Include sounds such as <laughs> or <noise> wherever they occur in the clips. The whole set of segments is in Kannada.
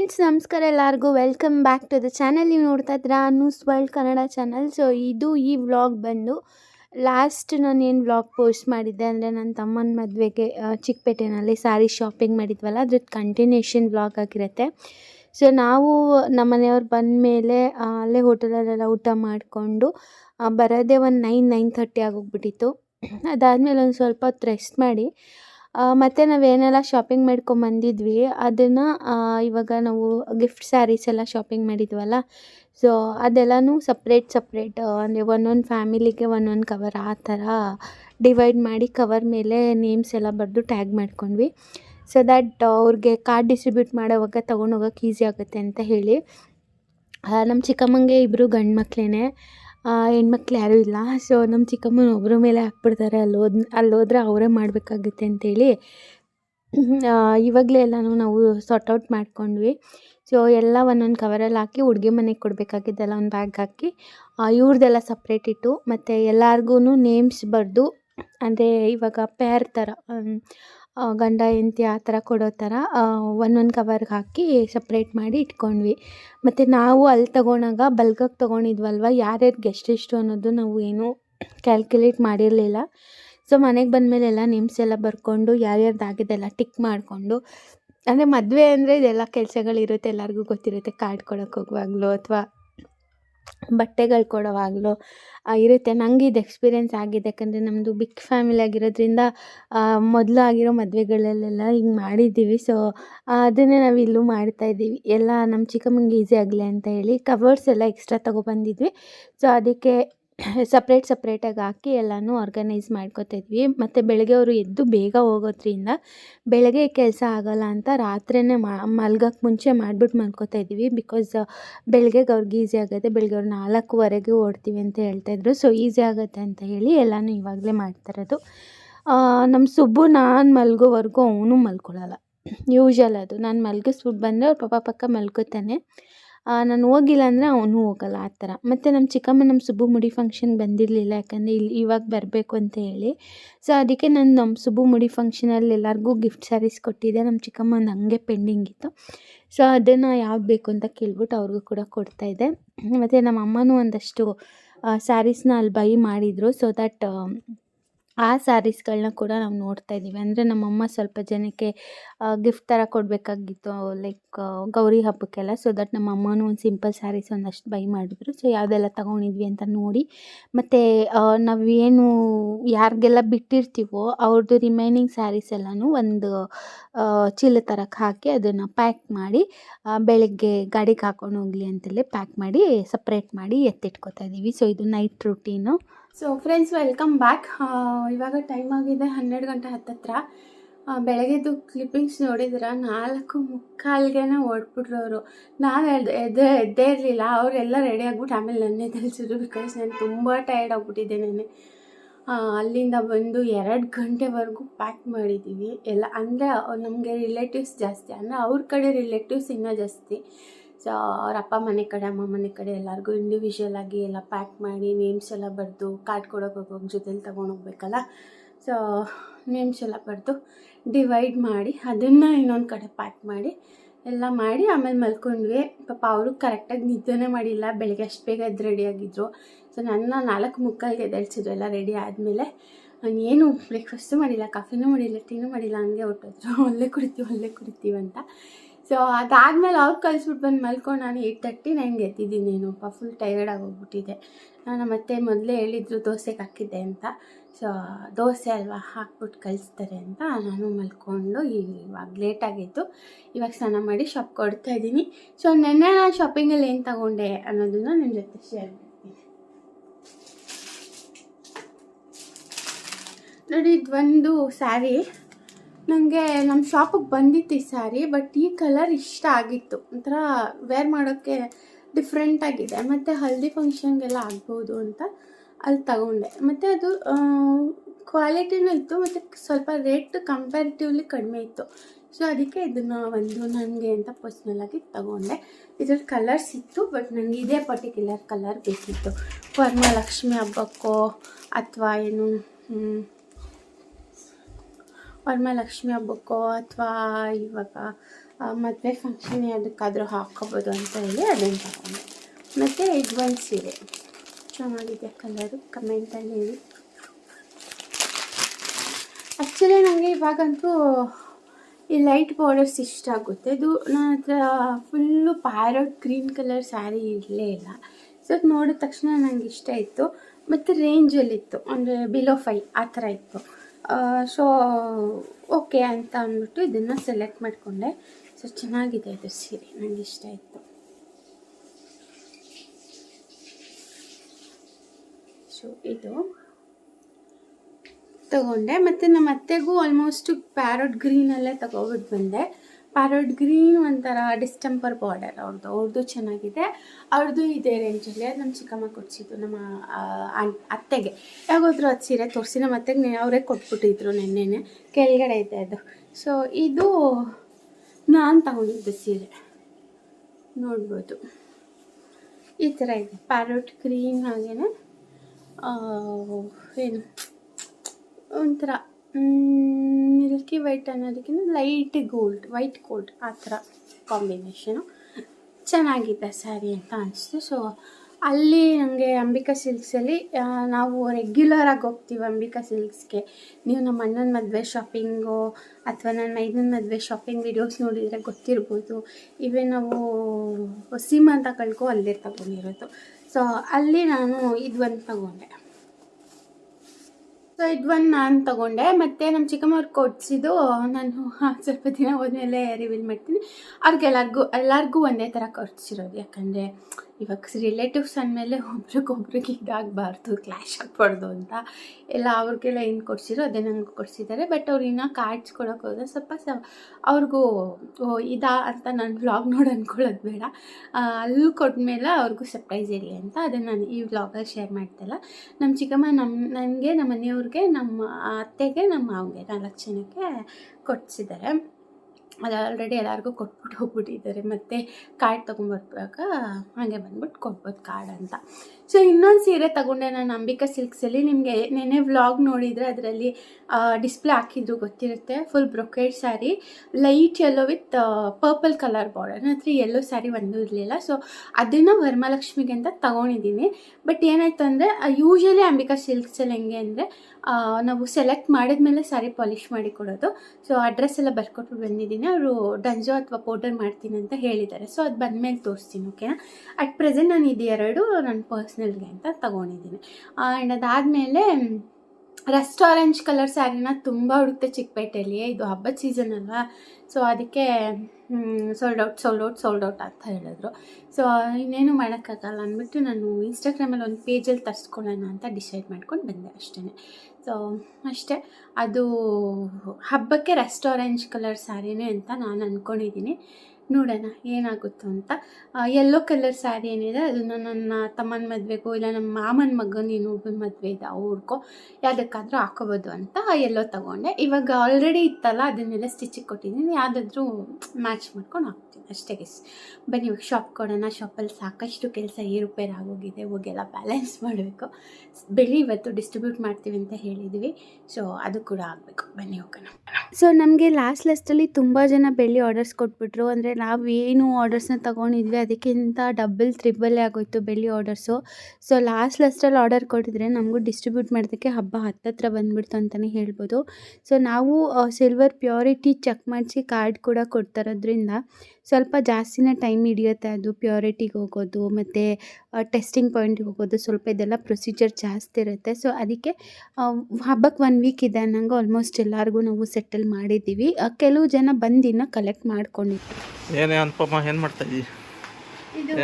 ಫ್ರೆಂಡ್ಸ್, ನಮಸ್ಕಾರ ಎಲ್ಲರಿಗೂ. Welcome back to the channel ನೀವು ನೋಡ್ತಾ ಇದ್ದೀರಾ news world Kannada channel so ಇದು ಈ ವ್ಲಾಗ್ ಬಂದು ಲಾಸ್ಟ್ ನಾನು ಏನು ವ್ಲಾಗ್ ಪೋಸ್ಟ್ ಮಾಡಿದ್ದೆ ಅಂದರೆ ನನ್ನ ತಮ್ಮನ ಮದುವೆಗೆ ಚಿಕ್ಕಪೇಟೆನಲ್ಲಿ ಸ್ಯಾರಿ ಶಾಪಿಂಗ್ ಮಾಡಿದ್ವಲ್ಲ ಅದ್ರದ್ದು ಕಂಟಿನ್ಯೂಷನ್ ವ್ಲಾಗ್ ಆಗಿರುತ್ತೆ. ಸೊ ನಾವು ನಮ್ಮ ಮನೆಯವ್ರು ಬಂದ ಮೇಲೆ ಅಲ್ಲೇ ಹೋಟೆಲಲ್ಲೆಲ್ಲ ಊಟ ಮಾಡಿಕೊಂಡು ಬರೋದೇ ಒಂದು ನೈನ್ ನೈನ್ ಥರ್ಟಿ ಆಗೋಗ್ಬಿಟ್ಟಿತ್ತು ಅದಾದಮೇಲೆ ಒಂದು ಸ್ವಲ್ಪ ಹೊತ್ತು ರೆಸ್ಟ್ ಮಾಡಿ ಮತ್ತೆ ನಾವೇನೆಲ್ಲ ಶಾಪಿಂಗ್ ಮಾಡ್ಕೊಂಬಂದಿದ್ವಿ, ಅದನ್ನು ಇವಾಗ ನಾವು ಗಿಫ್ಟ್ ಸ್ಯಾರೀಸ್ ಎಲ್ಲ ಶಾಪಿಂಗ್ ಮಾಡಿದ್ವಲ್ಲ ಸೊ ಅದೆಲ್ಲನೂ ಸಪ್ರೇಟ್ ಸಪ್ರೇಟ್ ಅಂದರೆ ಒಂದೊಂದು ಫ್ಯಾಮಿಲಿಗೆ ಒಂದೊಂದು ಕವರ್ ಆ ಥರ ಡಿವೈಡ್ ಮಾಡಿ ಕವರ್ ಮೇಲೆ ನೇಮ್ಸ್ ಎಲ್ಲ ಬರೆದು ಟ್ಯಾಗ್ ಮಾಡ್ಕೊಂಡ್ವಿ. ಸೊ ದ್ಯಾಟ್ ಅವ್ರಿಗೆ ಕಾರ್ಡ್ ಡಿಸ್ಟ್ರಿಬ್ಯೂಟ್ ಮಾಡೋವಾಗ ತೊಗೊಂಡೋಗೋಕೆ ಈಸಿ ಆಗುತ್ತೆ ಅಂತ ಹೇಳಿ. ನಮ್ಮ ಚಿಕ್ಕಮ್ಮಂಗೆ ಇಬ್ಬರು ಗಂಡು ಮಕ್ಕಳೇ ಹೆಣ್ಮಕ್ಳು ಯಾರೂ ಇಲ್ಲ. ಸೊ ನಮ್ಮ ಚಿಕ್ಕಮ್ಮನ ಒಬ್ಬರ ಮೇಲೆ ಹಾಕ್ಬಿಡ್ತಾರೆ. ಅಲ್ಲಿ ಹೋದ, ಅಲ್ಲಿ ಹೋದ್ರೆ ಅವರೇ ಮಾಡಬೇಕಾಗುತ್ತೆ ಅಂತೇಳಿ. ಇವಾಗಲೇ ಎಲ್ಲನೂ ನಾವು ಸಾರ್ಟ್ ಔಟ್ ಮಾಡ್ಕೊಂಡ್ವಿ. ಸೊ ಎಲ್ಲ ಒಂದೊಂದು ಕವರಲ್ಲಿ ಹಾಕಿ ಹುಡುಗಿ ಮನೆಗೆ ಕೊಡಬೇಕಾಗಿದ್ದೆಲ್ಲ ಒಂದು ಬ್ಯಾಗ್ ಹಾಕಿ ಇವ್ರದ್ದೆಲ್ಲ ಸಪ್ರೇಟ್ ಇಟ್ಟು, ಮತ್ತು ಎಲ್ಲಾರ್ಗು ನೇಮ್ಸ್ ಬರೆದು, ಅಂದರೆ ಇವಾಗ ಪೇರ್ ಥರ ಗಂಡ, ಹೆಂಡ್ತಿ ಆ ಥರ ಕೊಡೋ ಥರ ಒಂದೊಂದು ಕವರ್ಗೆ ಹಾಕಿ ಸಪ್ರೇಟ್ ಮಾಡಿ ಇಟ್ಕೊಂಡ್ವಿ. ಮತ್ತು ನಾವು ಅಲ್ಲಿ ತಗೊಂಡಾಗ ಬಲ್ಗಕ್ಕೆ ತೊಗೊಂಡಿದ್ವಲ್ವ? ಯಾರ್ಯಾರಿಗೆ ಎಷ್ಟೆಷ್ಟು ಅನ್ನೋದು ನಾವು ಏನೂ ಕ್ಯಾಲ್ಕುಲೇಟ್ ಮಾಡಿರಲಿಲ್ಲ. ಸೊ ಮನೆಗೆ ಬಂದಮೇಲೆ ಎಲ್ಲ ನೇಮ್ಸ್ ಎಲ್ಲ ಬರ್ಕೊಂಡು ಯಾರ್ಯಾರ್ದಾಗಿದೆ ಎಲ್ಲ ಟಿಕ್ ಮಾಡಿಕೊಂಡು, ಅಂದರೆ ಮದುವೆ ಅಂದರೆ ಇದೆಲ್ಲ ಕೆಲಸಗಳಿರುತ್ತೆ, ಎಲ್ಲರಿಗೂ ಗೊತ್ತಿರುತ್ತೆ ಕಾರ್ಡ್ ಕೊಡೋಕೆ ಹೋಗುವಾಗಲೂ ಅಥವಾ ಬಟ್ಟೆಗಳು ಕೊಡೋವಾಗಲೂ ಇರುತ್ತೆ. ನಂಗೆ ಇದು ಎಕ್ಸ್ಪೀರಿಯೆನ್ಸ್ ಆಗಿದೆ. ಯಾಕಂದರೆ ನಮ್ಮದು ಬಿಗ್ ಫ್ಯಾಮಿಲಿ ಆಗಿರೋದ್ರಿಂದ ಮೊದಲು ಆಗಿರೋ ಮದುವೆಗಳಲ್ಲೆಲ್ಲ ಹಿಂಗೆ ಮಾಡಿದ್ದೀವಿ. ಸೊ ಅದನ್ನೇ ನಾವು ಇಲ್ಲೂ ಮಾಡ್ತಾಯಿದ್ದೀವಿ ಎಲ್ಲ ನಮ್ಮ ಚಿಕ್ಕಮ್ಮಂಗೆ ಈಸಿ ಆಗಲಿ ಅಂತ ಹೇಳಿ ಕವರ್ಸ್ ಎಲ್ಲ ಎಕ್ಸ್ಟ್ರಾ ತೊಗೊಬಂದಿದ್ವಿ. ಸೊ ಅದಕ್ಕೆ ಸಪ್ರೇಟ್ ಸಪ್ರೇಟಾಗಿ ಹಾಕಿ ಎಲ್ಲನೂ ಆರ್ಗನೈಸ್ ಮಾಡ್ಕೋತಿದ್ವಿ ಮತ್ತು ಬೆಳಗ್ಗೆ ಅವರು ಎದ್ದು ಬೇಗ ಹೋಗೋದ್ರಿಂದ ಬೆಳಗ್ಗೆ ಕೆಲಸ ಆಗೋಲ್ಲ ಅಂತ ರಾತ್ರಿಯೇ ಮಲ್ಗೋಕ್ಕೆ ಮುಂಚೆ ಮಾಡಿಬಿಟ್ಟು ಮಲ್ಕೋತಾ ಇದ್ವಿ. ಬಿಕಾಸ್ ಬೆಳಗ್ಗೆಗೆ ಅವ್ರಿಗೆ ಈಸಿ ಆಗುತ್ತೆ. ಬೆಳಗ್ಗೆ ಅವ್ರು ನಾಲ್ಕುವರೆಗೆ ಓಡ್ತೀವಿ ಅಂತ ಹೇಳ್ತಾಯಿದ್ರು ಸೊ ಈಸಿ ಆಗುತ್ತೆ ಅಂತ ಹೇಳಿ ಎಲ್ಲನೂ ಇವಾಗಲೇ ಮಾಡ್ತಾಯಿರೋದು ನಮ್ಮ ಸುಬ್ಬು ನಾನು ಮಲ್ಗೋವರೆಗೂ ಅವನು ಮಲ್ಕೊಳ್ಳಲ್ಲ ಯೂಶಲ್ ಅದು. ನಾನು ಮಲ್ಗಿಸ್ಬಿಟ್ಟು ಬಂದರೆ ಅವ್ರ ಪಪ್ಪ ಪಕ್ಕ ಮಲ್ಕೋತಾನೆ. ನಾನು ಹೋಗಿಲ್ಲ ಅಂದರೆ ಅವನು ಹೋಗಲ್ಲ ಆ ಥರ. ಮತ್ತು ನಮ್ಮ ಚಿಕ್ಕಮ್ಮ ನಮ್ಮ ಸುಬ್ಬು ಮುಡಿ ಫಂಕ್ಷನ್ ಬಂದಿರಲಿಲ್ಲ, ಯಾಕಂದರೆ ಇಲ್ಲಿ ಇವಾಗ ಬರಬೇಕು ಅಂತ ಹೇಳಿ. ಸೊ ಅದಕ್ಕೆ ನಾನು ನಮ್ಮ ಸುಬ್ಬು ಮುಡಿ ಫಂಕ್ಷನಲ್ಲಿ ಎಲ್ಲರಿಗೂ ಗಿಫ್ಟ್ ಸ್ಯಾರೀಸ್ ಕೊಟ್ಟಿದ್ದೆ. ನಮ್ಮ ಚಿಕ್ಕಮ್ಮ ಒಂದು ಹಂಗೆ ಪೆಂಡಿಂಗ್ ಇತ್ತು. ಸೊ ಅದನ್ನು ಯಾವ್ದು ಬೇಕು ಅಂತ ಕೇಳ್ಬಿಟ್ಟು ಅವ್ರಿಗೂ ಕೂಡ ಕೊಡ್ತಾಯಿದ್ದೆ ಮತ್ತು ನಮ್ಮ ಅಮ್ಮನೂ ಒಂದಷ್ಟು ಸ್ಯಾರೀಸ್ನ ಅಲ್ಲಿ ಬೈ ಮಾಡಿದರು. ಸೊ ದ್ಯಾಟ್ ಆ ಸ್ಯಾರೀಸ್ಗಳನ್ನ ಕೂಡ ನಾವು ನೋಡ್ತಾ ಇದ್ದೀವಿ. ಅಂದರೆ ನಮ್ಮಮ್ಮ ಸ್ವಲ್ಪ ಜನಕ್ಕೆ ಗಿಫ್ಟ್ ಥರ ಕೊಡಬೇಕಾಗಿತ್ತು ಲೈಕ್ ಗೌರಿ ಹಬ್ಬಕ್ಕೆಲ್ಲ. ಸೊ ದಟ್ ನಮ್ಮಮ್ಮನೂ ಒಂದು ಸಿಂಪಲ್ ಸ್ಯಾರೀಸ್ ಒಂದಷ್ಟು ಬೈ ಮಾಡಿದ್ರು. ಸೊ ಯಾವುದೆಲ್ಲ ತಗೊಂಡಿದ್ವಿ ಅಂತ ನೋಡಿ. ಮತ್ತು ನಾವೇನು ಯಾರಿಗೆಲ್ಲ ಬಿಟ್ಟಿರ್ತೀವೋ ಅವ್ರದ್ದು ರಿಮೈನಿಂಗ್ ಸ್ಯಾರೀಸ್ ಎಲ್ಲನೂ ಒಂದು ಚೀಲ ಥರಕ್ಕೆ ಹಾಕಿ ಅದನ್ನು ಪ್ಯಾಕ್ ಮಾಡಿ ಬೆಳಗ್ಗೆ ಗಾಡಿಗೆ ಹಾಕೊಂಡು ಹೋಗಲಿ ಅಂತೇಳಿ ಪ್ಯಾಕ್ ಮಾಡಿ ಸಪ್ರೇಟ್ ಮಾಡಿ ಎತ್ತಿಟ್ಕೊತಾ ಇದ್ದೀವಿ. ಸೊ ಇದು night routine so friends welcome back ಇವಾಗ ಟೈಮ್ ಆಗಿದೆ ಹನ್ನೆರಡು ಗಂಟೆ ಹತ್ತತ್ರ. ಬೆಳಗ್ಗೆದ್ದು ಕ್ಲಿಪ್ಪಿಂಗ್ಸ್ ನೋಡಿದ್ರೆ? ನಾಲ್ಕು ಮುಕ್ಕಾಲ್ಗೆನೇ ಓಡ್ಬಿಟ್ರು ಅವರು. ನಾನು ಎದ್ದು ಎದ್ದೇ ಎದ್ದೇ ಇರಲಿಲ್ಲ. ಅವರೆಲ್ಲ ರೆಡಿ ಆಗ್ಬಿಟ್ಟು ಆಮೇಲೆ ನನ್ನೇ ತಿಳಿಸಿದ್ರು ಬಿಕಾಸ್ ನಾನು ತುಂಬ ಟಯರ್ಡ್ ಆಗಿಬಿಟ್ಟಿದ್ದೆ ನಾನೇ. ಅಲ್ಲಿಂದ ಬಂದು ಎರಡು ಗಂಟೆವರೆಗೂ ಪ್ಯಾಕ್ ಮಾಡಿದ್ದೀವಿ ಎಲ್ಲ, ಅಂದರೆ, ನಮಗೆ ರಿಲೇಟಿವ್ಸ್ ಜಾಸ್ತಿ. ಅಂದರೆ, ಅವ್ರ ಕಡೆ ರಿಲೇಟಿವ್ಸ್ ಇನ್ನೂ ಜಾಸ್ತಿ. ಸೊ ಅವ್ರ ಅಪ್ಪ ಮನೆ ಕಡೆ, ಅಮ್ಮ ಮನೆ ಕಡೆ ಎಲ್ಲರಿಗೂ ಇಂಡಿವಿಜುವಲ್ ಆಗಿ ಎಲ್ಲ ಪ್ಯಾಕ್ ಮಾಡಿ ನೇಮ್ಸ್ ಎಲ್ಲ ಬರೆದು ಕಾರ್ಡ್ ಕೊಡೋಕೆ ಹೋಗೋಕೆ ಜೊತೆಲಿ ತೊಗೊಂಡೋಗ್ಬೇಕಲ್ಲ ಸೊ ನೇಮ್ಸ್ ಎಲ್ಲ ಬರೆದು ಡಿವೈಡ್ ಮಾಡಿ ಅದನ್ನು ಇನ್ನೊಂದು ಕಡೆ ಪ್ಯಾಕ್ ಮಾಡಿ ಎಲ್ಲ ಮಾಡಿ ಆಮೇಲೆ ಮಲ್ಕೊಂಡ್ವಿ. ಪಾಪ ಅವರು ಕರೆಕ್ಟಾಗಿ ನಿದ್ದೆನೇ ಮಾಡಿಲ್ಲ. ಬೆಳಗ್ಗೆ ಅಷ್ಟು ಬೇಗ ಎದ್ದು ರೆಡಿಯಾಗಿದ್ದರು ಸೊ ನನ್ನ ನಾಲ್ಕು ಮುಕ್ಕಾಲಿಗೆ ಎದ್ದೇಳ್ಸಿದ್ರು ಎಲ್ಲ ರೆಡಿ ಆದಮೇಲೆ. ನಾನು ಏನು ಬ್ರೇಕ್ಫಾಸ್ಟು ಮಾಡಿಲ್ಲ ಕಾಫಿನೂ ಮಾಡಿಲ್ಲ ಟೀನೂ ಮಾಡಿಲ್ಲ, ಹಂಗೆ ಹೊಟ್ಟೋದ್ರು ಅಲ್ಲೇ <laughs> ಕುಡಿತೀವಿ ಅಲ್ಲೇ ಕುಡಿತೀವಿ ಅಂತ. ಸೊ ಅದಾದಮೇಲೆ ಅವ್ರು ಕಲಿಸ್ಬಿಟ್ಟು ಬಂದು ಮಲ್ಕೊಂಡು ನಾನು ಏಯ್ಟ್ ತರ್ಟಿ ನೈನ್ಗೆ ಎತ್ತಿದ್ದೀನಿ ಏನಪ್ಪ ಫುಲ್ ಟೈರ್ಡ್ ಆಗೋಗ್ಬಿಟ್ಟಿದೆ. ನಾನು ಮತ್ತೆ ಮೊದಲೇ ಹೇಳಿದ್ರು ದೋಸೆಗೆ ಹಾಕಿದ್ದೆ ಅಂತ. ಸೊ ದೋಸೆ ಅಲ್ವಾ ಹಾಕ್ಬಿಟ್ಟು ಕಲಿಸ್ತಾರೆ ಅಂತ ನಾನು ಮಲ್ಕೊಂಡು ಇವಾಗ ಲೇಟಾಗಿತ್ತು ಇವಾಗ ಸ್ನಾನ ಮಾಡಿ ಶಾಪ್ ಕೊಡ್ತಾ ಇದ್ದೀನಿ. ಸೊ ನೆನ್ನೆ ನಾನು ಶಾಪಿಂಗಲ್ಲಿ ಏನು ತಗೊಂಡೆ ಅನ್ನೋದನ್ನು ನಿಮ್ಮ ಜೊತೆ ಶೇರ್ ಮಾಡ್ತೀನಿ. ನೋಡಿ ಒಂದು ಸ್ಯಾರಿ ನನಗೆ ನಮ್ಮ ಶಾಪಿಗೆ ಬಂದಿತ್ತು ಈ ಸ್ಯಾರಿ ಬಟ್ ಈ ಕಲರ್ ಇಷ್ಟ ಆಗಿತ್ತು. ಒಂಥರ ವೇರ್ ಮಾಡೋಕ್ಕೆ ಡಿಫ್ರೆಂಟಾಗಿದೆ ಮತ್ತು ಹಲ್ದಿ ಫಂಕ್ಷನ್ಗೆಲ್ಲ ಆಗ್ಬೋದು ಅಂತ ಅಲ್ಲಿ ತಗೊಂಡೆ. ಮತ್ತು ಅದು ಕ್ವಾಲಿಟಿನೂ ಇತ್ತು, ಮತ್ತು ಸ್ವಲ್ಪ ರೇಟ್ ಕಂಪ್ಯಾರಿಟಿವ್ಲಿ ಕಡಿಮೆ ಇತ್ತು. ಸೊ ಅದಕ್ಕೆ ಇದನ್ನು ಒಂದು ನನಗೆ ಅಂತ ಪರ್ಸ್ನಲಾಗಿ ತಗೊಂಡೆ. ಇದ್ರ ಕಲರ್ಸ್ ಇತ್ತು ಬಟ್ ನನಗೆ ಇದೇ ಪರ್ಟಿಕ್ಯುಲರ್ ಕಲರ್ ಬೇಕಿತ್ತು. ವರ್ಮಲಕ್ಷ್ಮಿ ಹಬ್ಬಕ್ಕೋ, ಅಥವಾ ಏನು ವರಮಹಾಲಕ್ಷ್ಮಿ ಹಬ್ಬಕ್ಕೋ ಅಥವಾ ಇವಾಗ ಮದುವೆ ಫಂಕ್ಷನ್ ಯಾವುದಕ್ಕಾದರೂ ಹಾಕ್ಕೋಬೋದು ಅಂತ ಹೇಳಿ ಅದನ್ನು ತಗೊಂಡೆ. ಮತ್ತು ಇದು ಒಂದು ಸೀರೆ. ಚೆನ್ನಾಗಿದೆ ಕಲರು ಕಮೆಂಟಲ್ಲಿ ಹೇಳಿ. ಆ್ಯಕ್ಚುಲಿ ನನಗೆ ಇವಾಗಂತೂ ಈ ಲೈಟ್ ಬಾರ್ಡರ್ಸ್ ಇಷ್ಟ ಆಗುತ್ತೆ. ಇದು ನನ್ನ ಹತ್ರ full parrot green colour saree ಇರಲೇ ಇಲ್ಲ. ಸೊ ಅದು ನೋಡಿದ ತಕ್ಷಣ ನನಗೆ ಇಷ್ಟ ಇತ್ತು. ಮತ್ತು ರೇಂಜಲ್ಲಿತ್ತು ಅಂದರೆ ಬಿಲೋ ಫೈ ಆ ಥರ ಇತ್ತು. ಸೊ ಓಕೆ ಅಂತ ಅಂದ್ಬಿಟ್ಟು ಇದನ್ನು ಸೆಲೆಕ್ಟ್ ಮಾಡಿಕೊಂಡೆ. ಸೊ ಚೆನ್ನಾಗಿದೆ ಇದು ಸೀರೆ. ನನಗೆ ಇಷ್ಟ ಇತ್ತು ಸೊ ಇದು ತಗೊಂಡೆ. ಮತ್ತು ನಮ್ಮ ಅತ್ತೆಗೂ ಆಲ್ಮೋಸ್ಟ್ ಪ್ಯಾರೋಟ್ ಗ್ರೀನಲ್ಲೇ ತಗೊಬಿಟ್ಟು ಬಂದೆ. ಪ್ಯಾರೋಟ್ ಗ್ರೀನ್ ಒಂಥರ ಡಿಸ್ಟೆಂಪರ್ ಬಾರ್ಡರ್ ಅವ್ರದ್ದು ಅವ್ರದ್ದು ಚೆನ್ನಾಗಿದೆ. ಅವ್ರದ್ದು ಇದೆ ರೇಂಜಲ್ಲಿ ಅದು ನಮ್ಮ ಚಿಕ್ಕಮ್ಮ ಕೊಡಿಸಿದ್ದು ನಮ್ಮ ಅತ್ತೆಗೆ. ಯಾವಾಗಾದ್ರೂ ಅದು ಸೀರೆ ತೋರಿಸಿ ನಮ್ಮ ಅತ್ತೆಗೆ ಅವರೇ ಕೊಟ್ಬಿಟ್ಟಿದ್ರು ನೆನ್ನೆನೆ. ಕೆಳಗಡೆ ಇದೆ ಅದು. ಸೊ ಇದು ನಾನು ತಗೊಂಡಿದ್ದು ಸೀರೆ. ನೋಡ್ಬೋದು. ಈ ಥರ ಇದೆ. ಪ್ಯಾರೋಟ್ ಗ್ರೀನ್ ಹಾಗೇನೆ. ಆ, ಏನು? ಒಂಥರ ಮಿಲ್ಕಿ ವೈಟ್ ಅನ್ನೋದಕ್ಕಿಂತ ಲೈಟ್ ಗೋಲ್ಡ್ ವೈಟ್ ಗೋಲ್ಡ್ ಆ ಥರ ಕಾಂಬಿನೇಷನು ಚೆನ್ನಾಗಿದೆ ಸ್ಯಾರಿ ಅಂತ ಅನಿಸ್ತು. ಸೊ ಅಲ್ಲಿ ನನಗೆ ಅಂಬಿಕಾ ಸಿಲ್ಕ್ಸಲ್ಲಿ ನಾವು ರೆಗ್ಯುಲರಾಗಿ ಹೋಗ್ತೀವಿ ಅಂಬಿಕಾ ಸಿಲ್ಕ್ಸ್ಗೆ ನೀವು ನಮ್ಮ ಅಣ್ಣನ ಮದುವೆ ಶಾಪಿಂಗು ಅಥವಾ ನನ್ನ ಮೈದನ ಮದುವೆ ಶಾಪಿಂಗ್ ವಿಡಿಯೋಸ್ ನೋಡಿದರೆ ಗೊತ್ತಿರ್ಬೋದು. ಇವೇ ನಾವು ಸೀಮಂತಗಳಿಗೂ ಅಲ್ಲೇ ತಗೊಂಡಿರೋದು. ಸೊ ಅಲ್ಲಿ ನಾನು ಇದು ಒಂದು ತಗೊಂಡೆ. ಸೊ ಇದು ಒಂದು ನಾನು ತಗೊಂಡೆ, ಮತ್ತು ನಮ್ಮ ಚಿಕ್ಕಮ್ಮವ್ರಿಗೆ ಕೊಡಿಸಿದ್ದು, ನಾನು ಸ್ವಲ್ಪ ದಿನ ಹೋದ್ಮೇಲೆ ರಿವೀಲ್ ಮಾಡ್ತೀನಿ. ಅವ್ರಿಗೆ ಎಲ್ಲರಿಗೂ ಒಂದೇ ಥರ ಕೊಡಿಸಿರೋದು. ಯಾಕಂದರೆ ಇವಾಗ ರಿಲೇಟಿವ್ಸ್ ಅಂದಮೇಲೆ ಒಬ್ರಿಗೊಬ್ರಿಗೆ ಇದಾಗಬಾರ್ದು ಕ್ಲಾಶ್ ಆಗಬಾರ್ದು ಅಂತ. ಎಲ್ಲ ಅವ್ರಿಗೆಲ್ಲ ಏನು ಕೊಡಿಸಿರೋ ಅದೇ ನನಗೆ ಕೊಡಿಸಿದ್ದಾರೆ. ಬಟ್ ಅವ್ರು ಇನ್ನೂ ಕಾರ್ಡ್ಸ್ ಕೊಡೋಕೆ ಹೋದ್ರೆ ಸ್ವಲ್ಪ ಸ, ಅವ್ರಿಗೂ ಇದಾ ಅಂತ ನಾನು ವ್ಲಾಗ್ ನೋಡಿ ಅಂದ್ಕೊಳ್ಳೋದು ಬೇಡ. ಅಲ್ಲಿ ಕೊಟ್ಮೇಲೆ ಅವ್ರಿಗೂ ಸರ್ಪ್ರೈಸ್ ಇರಲಿ ಅಂತ. ಅದನ್ನು ನಾನು ಈ ವ್ಲಾಗಲ್ಲಿ ಶೇರ್ ಮಾಡ್ತಿಲ್ಲ. ನಮ್ಮ ಚಿಕ್ಕಮ್ಮ ನಮ್ಮ ನನಗೆ ನಮ್ಮ ಮನೆಯವ್ರಿಗೆ ನಮ್ಮ ಅತ್ತೆಗೆ, ನಮ್ಮ ಮಾವಿಗೆ ನಾಲ್ಕು ಜನಕ್ಕೆ ಕೊಡಿಸಿದ್ದಾರೆ ಅದು ಆಲ್ರೆಡಿ ಎಲ್ಲರಿಗೂ ಕೊಟ್ಬಿಟ್ಟು ಹೋಗ್ಬಿಟ್ಟಿದ್ದಾರೆ. ಮತ್ತು ಕಾರ್ಡ್ ತೊಗೊಂಬರ್ಬೇಕಾಗ ಹಾಗೆ ಬಂದ್ಬಿಟ್ಟು ಕೊಡ್ಬೋದು ಕಾರ್ಡ್ ಅಂತ. ಸೊ ಇನ್ನೊಂದು ಸೀರೆ ತಗೊಂಡೆ ನಾನು ಅಂಬಿಕಾ ಸಿಲ್ಕ್ಸಲ್ಲಿ ನಿಮಗೆ ನೆನೆ ವ್ಲಾಗ್ ನೋಡಿದರೆ ಅದರಲ್ಲಿ ಡಿಸ್ಪ್ಲೇ ಹಾಕಿದ್ರು ಗೊತ್ತಿರುತ್ತೆ. Full brocade saree light yellow with purple colour border ನನ್ನ ಹತ್ರ ಎಲ್ಲೋ ಸ್ಯಾರಿ ಒಂದೂ ಇರಲಿಲ್ಲ. ಸೊ ಅದನ್ನು ವರಮಹಾಲಕ್ಷ್ಮಿಗೆ ಅಂತ ತಗೊಂಡಿದ್ದೀನಿ. ಬಟ್ ಏನಾಯ್ತು ಅಂದರೆ ಯೂಶಲಿ ಅಂಬಿಕಾ ಸಿಲ್ಕ್ಸಲ್ಲಿ ಹೆಂಗೆ ಅಂದರೆ ನಾವು ಸೆಲೆಕ್ಟ್ ಮಾಡಿದ ಮೇಲೆ ಸ್ಯಾರಿ ಪಾಲಿಷ್ ಮಾಡಿ ಕೊಡೋದು. ಸೊ ಅಡ್ರೆಸ್ ಎಲ್ಲ ಬರ್ಕೊಟ್ಟು ಬಂದಿದ್ದೀನಿ. ಅವರು ಡಂಜೋ ಅಥವಾ ಪೌಡರ್ ಮಾಡ್ತೀನಿ ಅಂತ ಹೇಳಿದ್ದಾರೆ. ಸೊ ಅದು ಬಂದಮೇಲೆ ತೋರಿಸ್ತೀನಿ ಓಕೆನಾ ಅಟ್ ಪ್ರೆಸೆಂಟ್ ನಾನು ಇದು ಎರಡು ನನ್ನ ಪರ್ಸ್ನಲ್ಗೆ ಅಂತ ತಗೊಂಡಿದ್ದೀನಿ. ಆ್ಯಂಡ್ ಅದಾದಮೇಲೆ ರಸ್ಟ್ ಆರೆಂಜ್ ಕಲರ್ ಸ್ಯಾರಿನ ತುಂಬ ಹುಡುಕ್ತೆ ಚಿಕ್ಕಪೇಟೆಯಲ್ಲಿ. ಇದು ಹಬ್ಬದ ಸೀಸನ್ ಅಲ್ವಾ? ಸೊ ಅದಕ್ಕೆ sold out sold out sold out ಅಂತ ಹೇಳಿದ್ರು. ಸೊ ಇನ್ನೇನು ಮಾಡೋಕ್ಕಾಗಲ್ಲ ಅಂದ್ಬಿಟ್ಟು ನಾನು ಇನ್ಸ್ಟಾಗ್ರಾಮಲ್ಲಿ ಒಂದು ಪೇಜಲ್ಲಿ ತರಿಸ್ಕೊಳ್ಳೋಣ ಅಂತ ಡಿಸೈಡ್ ಮಾಡ್ಕೊಂಡು ಬಂದೆ ಅಷ್ಟೇ ಸೊ ಅಷ್ಟೇ. ಅದು ಹಬ್ಬಕ್ಕೆ ರೆಸ್ಟ್ ಆರೆಂಜ್ ಕಲರ್ ಸ್ಯಾರಿನೇ ಅಂತ ನಾನು ಅಂದ್ಕೊಂಡಿದ್ದೀನಿ ನೋಡೋಣ, ಏನಾಗುತ್ತೋ ಅಂತ. ಎಲ್ಲೋ ಕಲರ್ ಸ್ಯಾರಿ ಏನಿದೆ, ಅದನ್ನು ನನ್ನ ತಮ್ಮನ ಮದುವೆಗೋ, ಇಲ್ಲ ನಮ್ಮ ಮಾಮನ ಮಗನ ಇನ್ನೊಬ್ಬನ ಮದುವೆ ಇದೆ ಅವ್ರಿಗೋ ಯಾವುದಕ್ಕಾದರೂ ಹಾಕೋಬೋದು ಅಂತ ಎಲ್ಲೋ ತಗೊಂಡೆ. ಇವಾಗ ಆಲ್ರೆಡಿ ಇತ್ತಲ್ಲ, ಅದನ್ನೆಲ್ಲ ಸ್ಟಿಚಿಗೆ ಕೊಟ್ಟಿದ್ದೀನಿ, ಯಾವುದಾದ್ರೂ ಮ್ಯಾಚ್ ಮಾಡ್ಕೊಂಡು ಹಾಕ್ತೀನಿ. ಅಷ್ಟೇ ಬನ್ನಿ, ಇವಾಗ ಶಾಪ್ ಕೊಡೋಣ. ಶಾಪಲ್ಲಿ ಸಾಕಷ್ಟು ಕೆಲಸ ಏರುಪೇರು ಆಗೋಗಿದೆ, ಹೋಗೆಲ್ಲ ಬ್ಯಾಲೆನ್ಸ್ ಮಾಡಬೇಕು. ಬೆಳಿ ಇವತ್ತು ಡಿಸ್ಟ್ರಿಬ್ಯೂಟ್ ಮಾಡ್ತೀವಿ ಅಂತ ಹೇಳಿದ್ವಿ. ಸೊ ಅದು ಕೂಡ ಆಗಬೇಕು. ಬನ್ನಿ, ಹೋಗೋಣ. ಸೊ ನಮಗೆ ಲಾಸ್ಟ್ ಲಾಸ್ಟಲ್ಲಿ ತುಂಬ ಜನ ಬೆಳ್ಳಿ ಆರ್ಡರ್ಸ್ ಕೊಟ್ಬಿಟ್ರು. ಅಂದರೆ ನಾವು ಏನು ಆರ್ಡರ್ಸ್ನ ತೊಗೊಂಡಿದ್ವಿ, ಅದಕ್ಕಿಂತ ಡಬಲ್ ತ್ರಿಬಲ್ಲೇ ಆಗೋಯ್ತು ಬೆಳ್ಳಿ ಆರ್ಡರ್ಸು ಸೊ ಲಾಸ್ಟ್ ಲಾಸ್ಟಲ್ಲಿ ಆರ್ಡರ್ ಕೊಟ್ಟಿದ್ರೆ ನಮಗೂ ಡಿಸ್ಟ್ರಿಬ್ಯೂಟ್ ಮಾಡೋದಕ್ಕೆ ಹಬ್ಬ ಹತ್ತತ್ರ ಬಂದ್ಬಿಡ್ತು ಅಂತಲೇ ಹೇಳ್ಬೋದು. ಸೊ ನಾವು ಸಿಲ್ವರ್ ಪ್ಯೂರಿಟಿ ಚೆಕ್ ಮಾಡಿಸಿ ಕಾರ್ಡ್ ಕೂಡ ಕೊಡ್ತಾರೋದ್ರಿಂದ ಸ್ವಲ್ಪ ಜಾಸ್ತಿನೇ ಟೈಮ್ ಹಿಡಿಯುತ್ತೆ ಅದು ಪ್ಯೂರಿಟಿಗೆ ಹೋಗೋದು ಮತ್ತು ಟೆಸ್ಟಿಂಗ್ ಪಾಯಿಂಟಿಗೆ ಹೋಗೋದು ಸ್ವಲ್ಪ ಇದೆಲ್ಲ ಪ್ರೊಸೀಜರ್ ಜಾಸ್ತಿ ಇರುತ್ತೆ. ಸೊ ಅದಕ್ಕೆ ಹಬ್ಬಕ್ಕೆ ಒನ್ ವೀಕ್ ಇದೆ ಅನ್ನಂಗೆ ಆಲ್ಮೋಸ್ಟ್ ಎಲ್ಲರಿಗೂ ನಾವು ಸೆಟಲ್ ಮಾಡಿದ್ದೀವಿ. ಕೆಲವು ಜನ ಬಂದಿನ ಕಲೆಕ್ಟ್ ಮಾಡ್ಕೊಂಡಿದ್ದೀವಿ ಏನೇ ಅನ್ಪಮ್ಮ ಏನು ಮಾಡ್ತಾ ಇದ್ದೀವಿ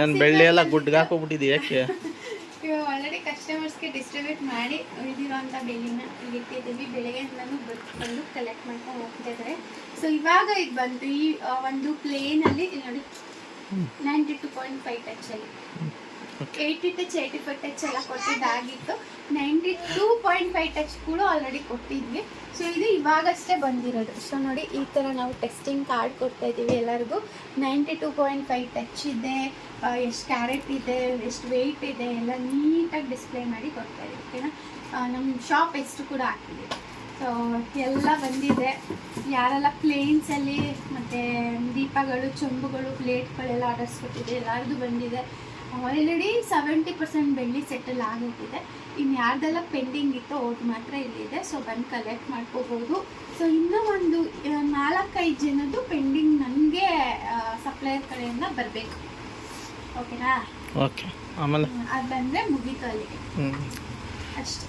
ಏನು ಬೆಳ್ಳಿ ಎಲ್ಲ ಗುಡ್ಗೆ ಹಾಕೋಬಿಟ್ಟಿದ್ದೀವಿ ಯಾಕೆ? ಇವಾಗ ಆಲ್ರೆಡಿ ಕಸ್ಟಮರ್ಸ್ಗೆ ಡಿಸ್ಟ್ರಿಬ್ಯೂಟ್ ಮಾಡಿ ಉಳಿದಿರೋಂಥ ಬೆಲೆನ ಇಲ್ಲಿ ಇಟ್ಟಿದ್ದೀವಿ. ನಾನು ಬಂದು ಕಲೆಕ್ಟ್ ಮಾಡ್ಕೊಂಡು ಹೋಗ್ತಾ ಇದ್ದಾರೆ. ಸೊ ಇವಾಗ ಇದು ಬಂತು. ಈ ಒಂದು ಪ್ಲೇನಲ್ಲಿ ನೋಡಿ ninety two point five ಟಚಲ್ಲಿ eighty touch eighty five touch ಎಲ್ಲ ಕೊಟ್ಟಿದ್ದಾಗಿತ್ತು. Ninety two point five touch ಕೂಡ ಆಲ್ರೆಡಿ ಕೊಟ್ಟಿದ್ವಿ. ಸೊ ಇದು ಇವಾಗಷ್ಟೇ ಬಂದಿರೋದು. ಸೊ ನೋಡಿ, ಈ ಥರ ನಾವು ಟೆಸ್ಟಿಂಗ್ ಕಾರ್ಡ್ ಕೊಡ್ತಾ ಇದ್ದೀವಿ ಎಲ್ಲರಿಗೂ. Ninety two point five touch ಇದೆ ಎಷ್ಟು ಕ್ಯಾರೆಟ್ ಇದೆ, ಎಷ್ಟು ವೆಯ್ಟ್ ಇದೆ, ಎಲ್ಲ ನೀಟಾಗಿ ಡಿಸ್ಪ್ಲೇ ಮಾಡಿ ಕೊಡ್ತಾ ಇದ್ದೀವಿ ಓಕೆನಾ ನಮ್ಮ ಶಾಪ್ ಎಷ್ಟು ಕೂಡ ಹಾಕಿದ್ದೀವಿ ಸೊ ಎಲ್ಲ ಬಂದಿದೆ. ಯಾರೆಲ್ಲ ಪ್ಲೇನ್ಸಲ್ಲಿ ಮತ್ತು ದೀಪಗಳು, ಚೊಂಬುಗಳು ಪ್ಲೇಟ್ಗಳೆಲ್ಲ ಆರ್ಡರ್ಸ್ ಕೊಟ್ಟಿದೆ ಎಲ್ಲರದು ಬಂದಿದೆ. ಆಲ್ರೆಡಿ ಸೆವೆಂಟಿ ಪರ್ಸೆಂಟ್ ಬೆಳ್ಳಿ ಸೆಟಲ್ ಆಗೋಗಿದೆ ಇನ್ನು ಯಾರ್ದೆಲ್ಲ ಪೆಂಡಿಂಗ್ ಇತ್ತು ಅವ್ರದ್ದು ಮಾತ್ರ ಇಲ್ಲಿದೆ ಸೊ ಬಂದು ಕಲೆಕ್ಟ್ ಮಾಡ್ಕೋಬೋದು. ಸೊ ಇನ್ನೂ ಒಂದು ನಾಲ್ಕೈದು ಜನದ್ದು ಪೆಂಡಿಂಗ್ ನನಗೆ ಸಪ್ಲೈಯರ್ ಕಡೆಯಿಂದ ಬರಬೇಕು. ಓಕೆನಾ ಓಕೆ ಆಮೇಲೆ? ಅದು ಬಂದರೆ ಮುಗೀತು ಅಲ್ಲಿಗೆ. ಅಷ್ಟೇ.